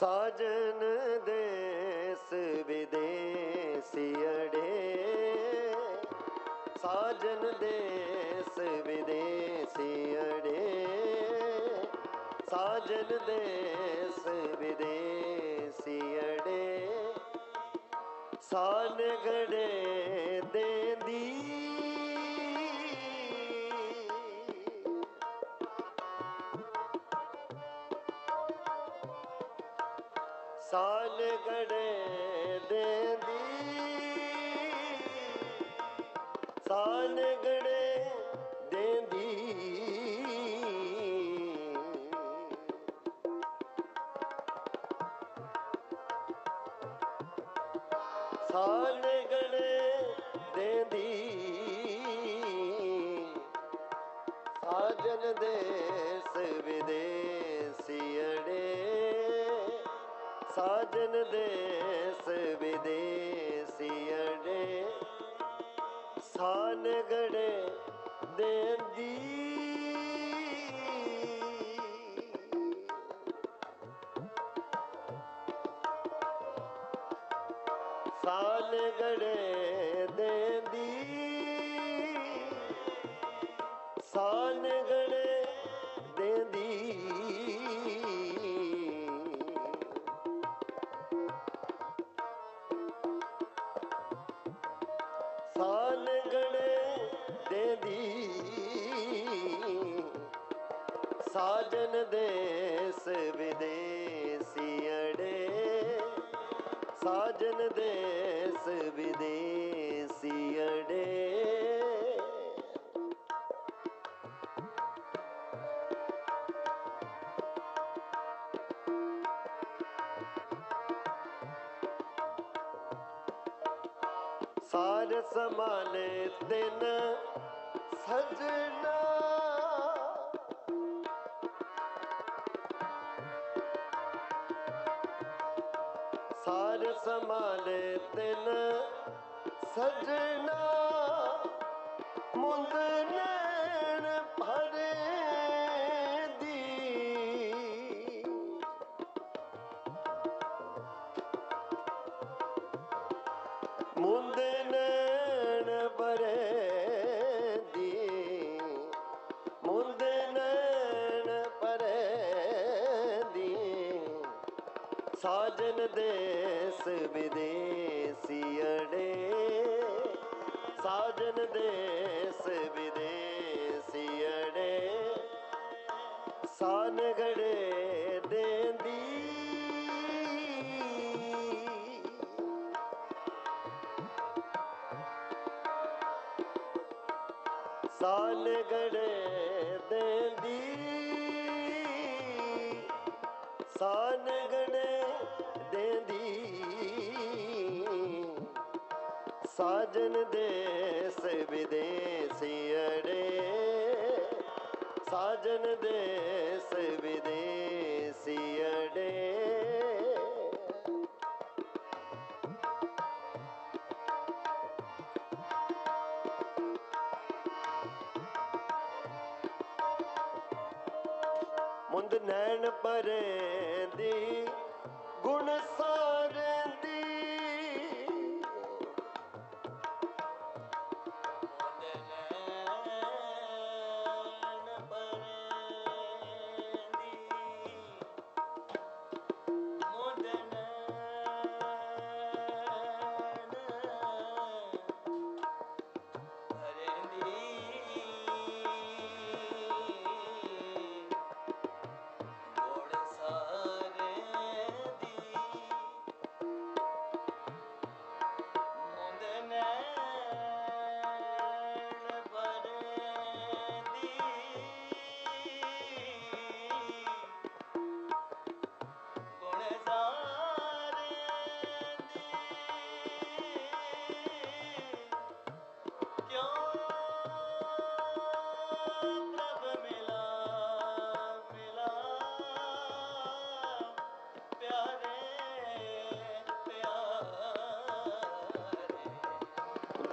ਸਾਜਨ ਦੇਸ ਵਿਦੇਸੀ ਅੜੇ। ਸਾਜਨ ਦੇਸ ਵਿਦੇਸੀ ਅੜੇ। ਸਾਜਨ ਦੇਸ ਵਿਦੇਸੀ ਅੜੇ। ਸਾਨ ਗੜੇ ਸਾਨ ਗੜੇ ਦੇਂਦੀ। ਸਾਨ ਗੜੇ ਦੇਂਦੀ। ਸਾਨ ਗੜੇ ਦੇਂਦੀ। ਸਾਜਨ ਦੇਸ ਵਿਦੇਸੀ ਸਾਜਨ ਦੇਸ ਵਿਦੇਸੀ ਅੜੇ ਸਾਨਗੜੇ ਦੇਂਦੀ। ਸਾਨ ਗੜੇ ਸਾਨ ਗੜੇ ਦੇਂਦੀ। ਸਾਜਨ ਦੇਸ ਵਿਦੇਸੀ ਅੜੇ। ਸਾਜਨ ਦੇਸ ਵਿਦੇਸੀ ਸਾਰ ਸਮਾਲੇ ਦਿਨ ਸਜਣਾ। ਸਾਰ ਸਮਾਲੇ ਦਿਨ ਸਜਣਾ। ਮੁੰਦ ਨੈਣ ਸਾਜਨ ਦੇਸ ਵਿਦੇਸੀ ਅੜੇ ਸਾਜਨ ਦੇਸ ਵਿਦੇਸੀ ਅੜੇ ਸਾਨ ਗੜੇ ਦੇਂਦੀ। ਸਾਨ ਦੇਂਦੀ। ਸਾਜਨ ਦੇਸ ਵਿਦੇਸੀ ਅੜੇ ਸਾਜਨ ਦੇਸ ਵਿਦੇਸੀ ਅੜੇ ਮੁੰਦ ਨੈਣ ਪਰੇ ਦੀ ਗੁਣ ਸਾਰੇ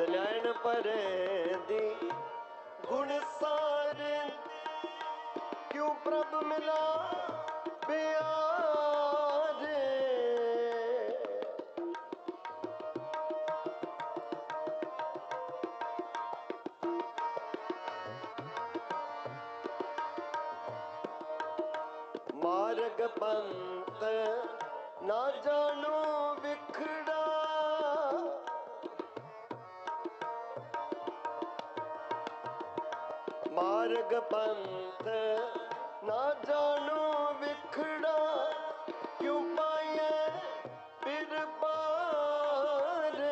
ਲੈਣ ਪਰੇ ਦੀ ਗੁਣ ਸਾਰੇ ਕਿਉ ਪ੍ਰਭ ਮਿਲਾ ਪਿਆਰੇ ਮਾਰਗ ਪੰਤ ਨਾ ਜਾਣੂ ਮਾਰਗ ਪੰਥ ਨਾ ਜਾਣੋ ਵਿਖੜਾ ਕਿਉ ਪਾਈਐ ਫਿਰ ਪਾਰੇ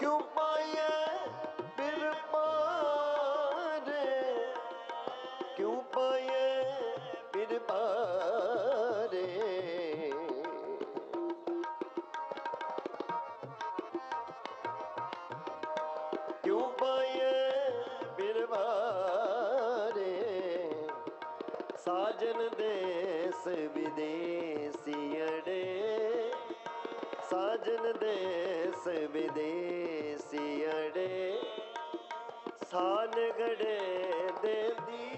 ਕਿਉ ਪਾਈਐ ਸਾਜਨ ਦੇਸ ਵਿਦੇਸੀੜੇ ਸਾਜਨ ਦੇਸ ਵਿਦੇਸੀੜੇ ਸਾਨ ਗੜੇ ਦੇ ਦੀ।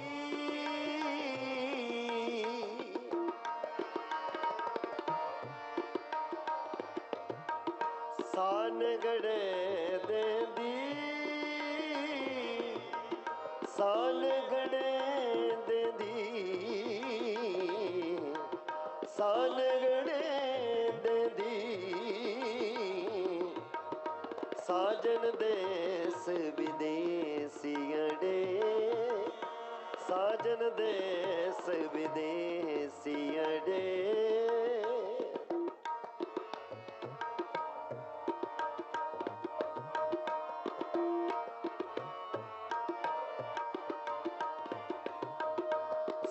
ਸਾਨ ਗੜੇ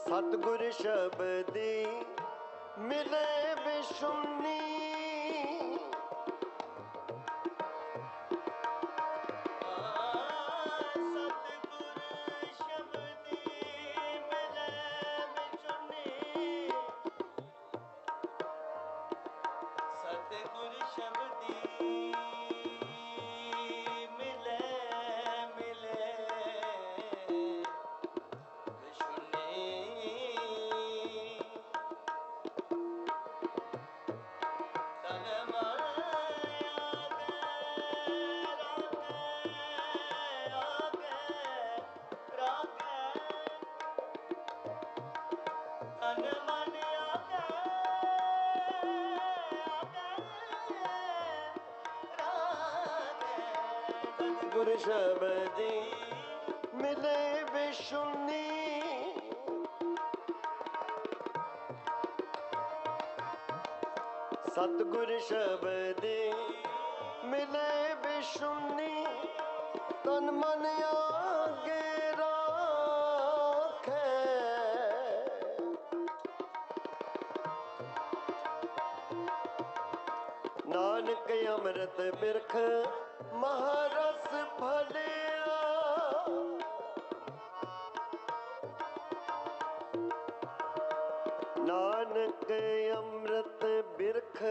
ਸਤਿਗੁਰ ਸ਼ਬਦੀ ਮਿਲੇ ਵਿਸ਼ੁਨੀ ਆਗੇ ਸ਼ਬਦੀ ਮਿਲੇ ਵਿਸ਼ੁਨੀ ਸਤਿਗੁਰ ਸ਼ਬਦੀ ਮਿਲੇ ਵਿਸ਼ੁਨੀ ਤਨ ਮਨ ਆਗੇ ਰਾਖੇ। ਨਾਨਕ ਅੰਮ੍ਰਿਤ ਬਿਰਖ ਮਹਾਰਾਜ ਫਲਿਆ ਨਾਨਕ ਅੰਮ੍ਰਿਤ ਬਿਰਖ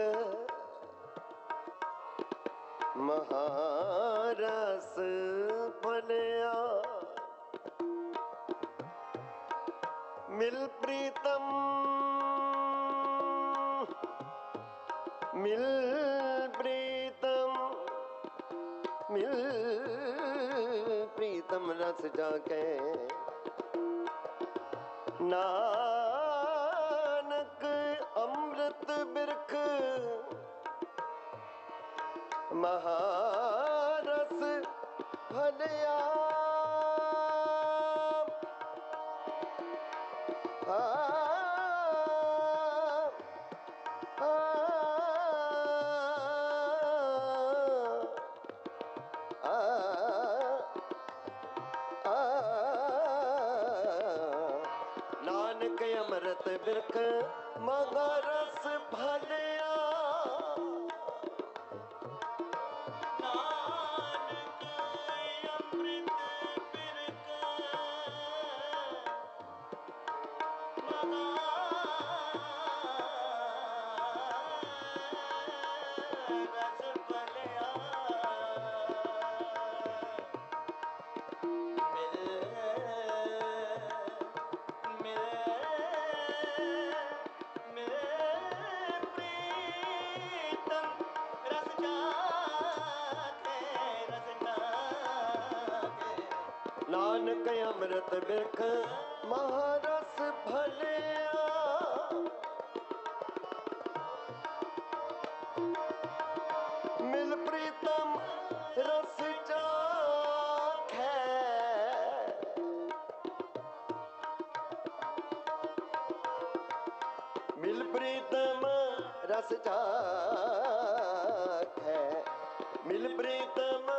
ਮਹਾਰਸ ਫਲਿਆ ਮਿਲ ਪ੍ਰੀਤਮ ਮਿਲ ਪ੍ਰੀਤਮ ਰਸ ਜਾ ਕੇ ਨਾਨਕ ਅੰਮ੍ਰਿਤ ਬਿਰਖ ਮਹਾਰਸ ਫਲਿਆ ਨਾਨਕ ਅੰਮ੍ਰਿਤ ਬਿਰਖ ਮਗਰਸ ਭਲਿਆ ਨਾਨਕ ਨਾਨਕ ਅੰਮ੍ਰਿਤ ਬਿਰਖ ਮਹਾਰਸ ਭਲਿਆ। ਮਿਲ ਪ੍ਰੀਤਮ ਰਸ ਚਾਖੈ। ਮਿਲ ਪ੍ਰੀਤਮ ਰਸ ਚਾਖੈ। ਮਿਲ ਪ੍ਰੀਤਮ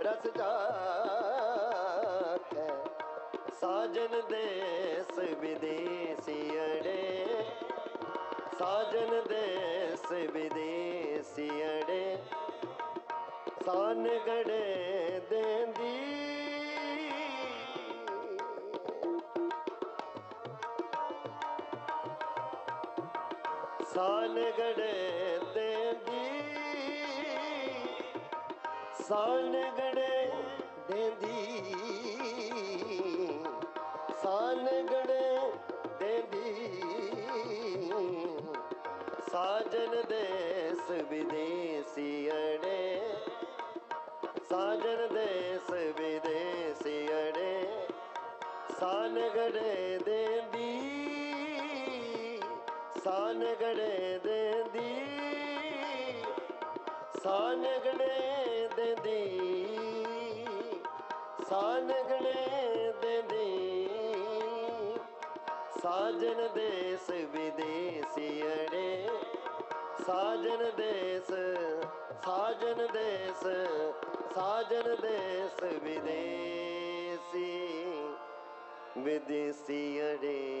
ਰਸ ਚਾਖੈ। ਸਾਜਨ ਦੇਸ ਵਿਦੇਸੀ ਅੜੇ। ਸਾਜਨ ਦੇਸ ਵਿਦੇਸੀ ਅੜੇ। ਸਾਨ ਗੜੇ ਦੇਂਦੀ। ਸਾਨ ਗੜੇ ਦੇਂਦੀ। ਸਾਨ ਗੜੇ ਦੇਂਦੀ। ਸਾਜਨ ਦੇਸ ਵਿਦੇਸੀ ਅੜੇ ਸਾਜਨ ਦੇਸ ਵਿਦੇਸੀ ਅੜੇ ਸਾਨ ਗੜੇ ਦੇਂਦੀ। ਸਾਨ ਗੜੇ ਦੇਂਦੀ। ਸਾਨ ਗੜੇ ਦੇਂਦੀ। ਸਾਨ ਦੇਂਦੀ। ਸਾਜਨ ਦੇਸ ਵਿਦੇਸੀ ਅੜੇ ਸਾਜਨ ਦੇਸ ਸਾਜਨ ਦੇਸ ਸਾਜਨ ਦੇਸ ਵਿਦੇਸੀ ਵਿਦੇਸੀ ਅੜੇ